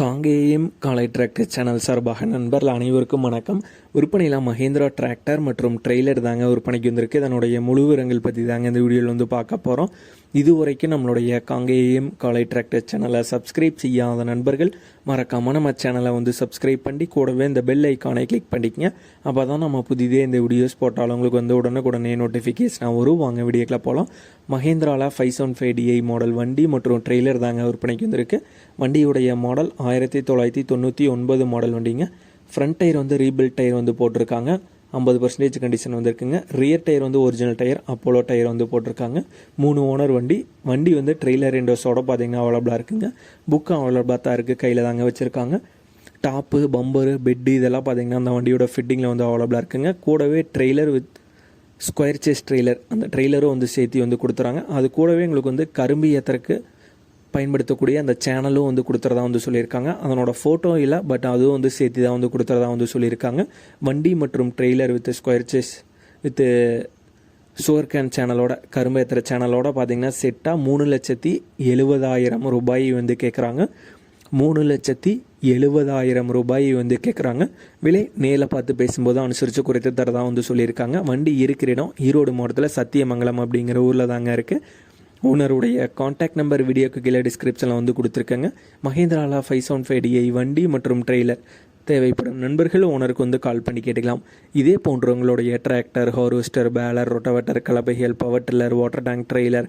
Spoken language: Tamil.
காங்கேயம் காலை டிராக்டர் சேனல் சார்பாக நண்பர்கள் அனைவருக்கும் வணக்கம். விற்பனையில் மஹேந்திரா டிராக்டர் மற்றும் ட்ரெய்லர் தாங்க விற்பனைக்கு வந்திருக்கு. இதனுடைய முழு விவரங்கள் பற்றி தாங்க இந்த வீடியோவில் வந்து பார்க்க போகிறோம் இதுவரைக்கும் நம்மளுடைய காங்கேயம் காலை டிராக்டர் சேனலை சப்ஸ்கிரைப் செய்யாத நண்பர்கள் மறக்காமல் நம்ம சேனலை வந்து சப்ஸ்கிரைப் பண்ணி கூடவே இந்த பெல் ஐக்கானை கிளிக் பண்ணிக்கங்க. அப்போ தான் நம்ம புதிதே இந்த வீடியோஸ் போட்டாலும் உங்களுக்கு வந்து உடனுக்குடனே நோட்டிஃபிகேஷனாக வரும். வாங்க வீடியோக்கில் போகலாம் மஹேந்திராவில் five seven five DI model வண்டி மற்றும் ட்ரெய்லர் தாங்க விற்பனைக்கு வந்திருக்கு. வண்டியுடைய மாடல் ஆயிரத்தி தொள்ளாயிரத்தி தொண்ணூற்றி ஒன்பது மாடல் வண்டிங்க. ஃப்ரண்ட் டயர் வந்து ரீபில்ட் டயர் வந்து போட்டிருக்காங்க. ஐம்பது பர்சன்டேஜ் கண்டிஷன் வந்திருக்குங்க. ரியர் டயர் வந்து ஒரிஜினல் டயர் அப்போலோ டயர் வந்து போட்டிருக்காங்க. மூணு ஓனர் வண்டி. வண்டி வந்து ட்ரெய்லர் இண்டோஸோட பார்த்தீங்கன்னா அவைலபிளாக இருக்குங்க. புக்கும் அவைலபிளாக தான் இருக்குது கையில் தாங்க வச்சுருக்காங்க. டாப்பு பம்பரு பெட்டு இதெல்லாம் பார்த்தீங்கன்னா அந்த வண்டியோட ஃபிட்டிங்கில் வந்து அவைலபிளாக இருக்குங்க. கூடவே trailer with square chassis trailer அந்த ட்ரெய்லரும் வந்து சேர்த்து வந்து கொடுத்துறாங்க. அது கூடவே எங்களுக்கு வந்து கரும்பு ஏற்றுறக்கு பயன்படுத்தக்கூடிய அந்த சேனலும் வந்து கொடுத்துறதா வந்து சொல்லியிருக்காங்க. அதனோட ஃபோட்டோ இல்லை பட் அதுவும் வந்து சேர்த்து தான் வந்து கொடுத்துறதா வந்து சொல்லியிருக்காங்க. வண்டி மற்றும் trailer with square chassis with sugar cane சேனலோட கரும்பு ஏற்றுற சேனலோட பார்த்தீங்கன்னா செட்டாக மூணு லட்சத்தி எழுபதாயிரம் ரூபாய் வந்து கேட்குறாங்க மூணு லட்சத்தி எழுபதாயிரம் ரூபாய் வந்து கேட்குறாங்க விலை நேரில் பார்த்து பேசும்போது அனுசரித்து குறைத்து தரதான் வந்து சொல்லியிருக்காங்க. வண்டி இருக்கிற இடம் ஈரோடு மாவட்டத்தில் சத்தியமங்கலம் அப்படிங்கிற ஊரில் தாங்க இருக்குது ஓனருடைய காண்டாக்ட் நம்பர் வீடியோக்கு கீழே டிஸ்கிரிப்ஷனில் வந்து கொடுத்துருக்கேங்க. மஹேந்திராலா ஃபைவ் செவன் ஃபைவ் டிஐ வண்டி மற்றும் ட்ரெய்லர் தேவைப்படும் நண்பர்கள் ஓனருக்கு வந்து கால் பண்ணி கேட்டுக்கலாம். இதே போன்றவங்களுடைய tractor harvester baler rotavator கலப்பைகள் power tiller water tank trailer